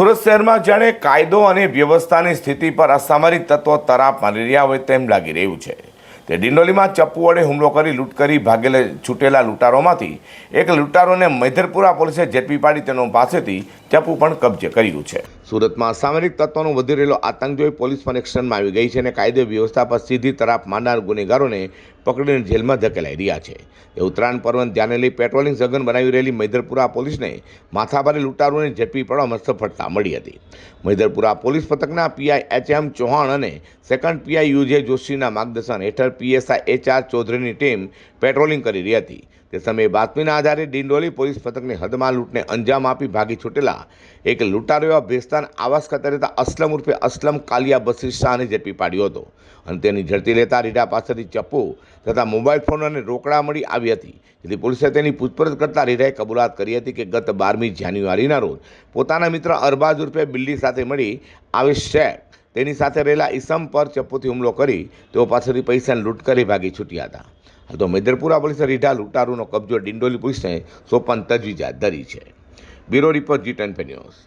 સુરત શહેરમાં જાણે કાયદો અને વ્યવસ્થાની સ્થિતિ પર અસામરિક તત્વો તરાપ મારી રહ્યા હોય તેમ લાગી રહ્યું છે. તે ડિંડોલીમાં ચપ્પુ વડે હુમલો કરી લૂંટ કરી ભાગેલા છૂટેલા લૂંટારોમાંથી એક લૂંટારોને મૈધરપુરા પોલીસે ઝડપી પાડી તેનો પાસેથી ચપ્પુ પણ કબજે કર્યું છે. સુરતમાં સામરિક તત્વોનો વધી રહેલો આતંક જોઈ પોલીસ પણ એક્શનમાં આવી ગઈ છે અને કાયદો વ્યવસ્થા પર સીધી તરાપ મારનાર ગુનેગારોને પકડીને જેલમાં ધકેલાઈ રહ્યા છે. એ ઉત્તરાયણ પર્વને ધ્યાને લઈ પેટ્રોલિંગ સઘન બનાવી રહેલી મૈદરપુરા પોલીસને માથાભારે લૂંટારોને ઝડપી પડવામાં સફળતા મળી હતી. મૈદરપુરા પોલીસ પથકના પીઆઈ એચ એમ ચૌહાણ અને સેકન્ડ પીઆઈ યુજે જોશીના માર્ગદર્શન હેઠળ પીએસઆઈ એચ ચૌધરીની ટીમ પેટ્રોલિંગ કરી રહી હતી. તે સમયે બાતમીના આધારે ડિંડોલી પોલીસ પથકની હદમાં લૂંટને અંજામ આપી ભાગી છૂટેલા એક લૂંટારો એવા ભેસ્તાન આવાસ ખાતે રહેતા અસલમ ઉર્ફે અસલમ કાલિયા બસીર શાહને ઝડપી પાડ્યો હતો અને તેની ઝડપી લેતા રીઢા પાસેથી ચપ્પુ તથા મોબાઈલ ફોન અને રોકડા મળી આવી હતી, જેથી પોલીસે તેની પૂછપરછ કરતા રીઢાએ કબૂલાત કરી હતી કે ગત બારમી જાન્યુઆરીના રોજ પોતાના મિત્ર અરબાઝ ઉર્ફે બિલ્લી સાથે મળી આવી શેખ તેની સાથે રહેલા ઈસમ પર ચપ્પુથી હુમલો કરી તેઓ પાસેથી પૈસાને લૂંટ કરી ભાગી છૂટ્યા હતા. હાલ તો મેદરપુરા પોલીસે રીઢા લૂંટારૂનો કબજો ડિંડોલી પોલીસને સોંપવાની તજવીજ હાથ ધરી છે. Bureau report G ten news.